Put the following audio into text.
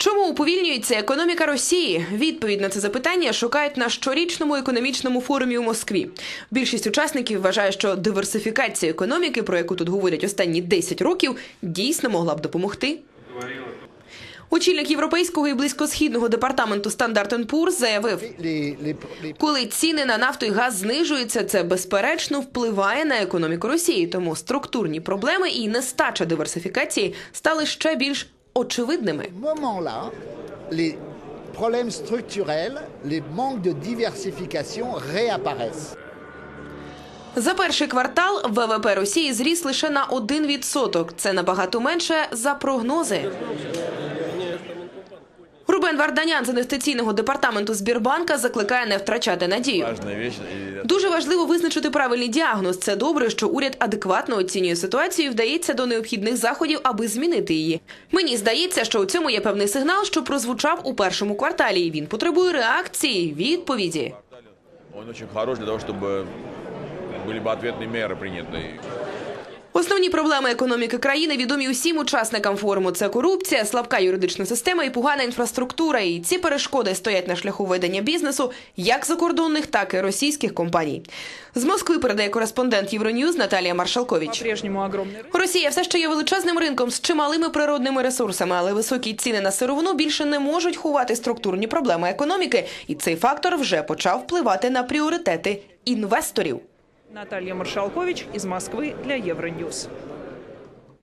Чому уповільнюється економіка Росії? Відповідь на це запитання шукають на щорічному економічному форумі у Москві. Більшість учасників вважає, що диверсифікація економіки, про яку тут говорять останні 10 років, дійсно могла б допомогти. Очільник європейського і близькосхідного департаменту Standard Poor's заявив, коли ціни на нафту і газ знижуються, це безперечно впливає на економіку Росії. Тому структурні проблеми і нестача диверсифікації стали ще більш очевидними. manques de diversification réapparaissent. За перший квартал ВВП Росії зріс лише на 1%. Це набагато менше за прогнози. Рубен Варданян з інвестиційного департаменту Збірбанка закликає не втрачати надію. важная вещь. И Дуже важливо визначити правильний діагноз. Це добре, що уряд адекватно оцінює ситуацію і вдається до необхідних заходів, аби змінити її. Мені здається, що у цьому є певний сигнал, що прозвучав у першому кварталі. і Він потребує реакції, відповіді. он очень хорош для того, чтобы были бы ответные меры приняты. Основні проблеми економіки країни відомі усім учасникам форуму. Це корупція, слабка юридична система і погана інфраструктура. І ці перешкоди стоять на шляху ведення бізнесу як закордонних, так і російських компаній. З Москви передає кореспондент Євроньюз Наталія Маршалкович. Росія все ще є величезним ринком з чималими природними ресурсами, але високі ціни на сировину більше не можуть ховати структурні проблеми економіки, і цей фактор вже почав впливати на пріоритети інвесторів. Наталья Маршалкович из Москвы для Евроньюз.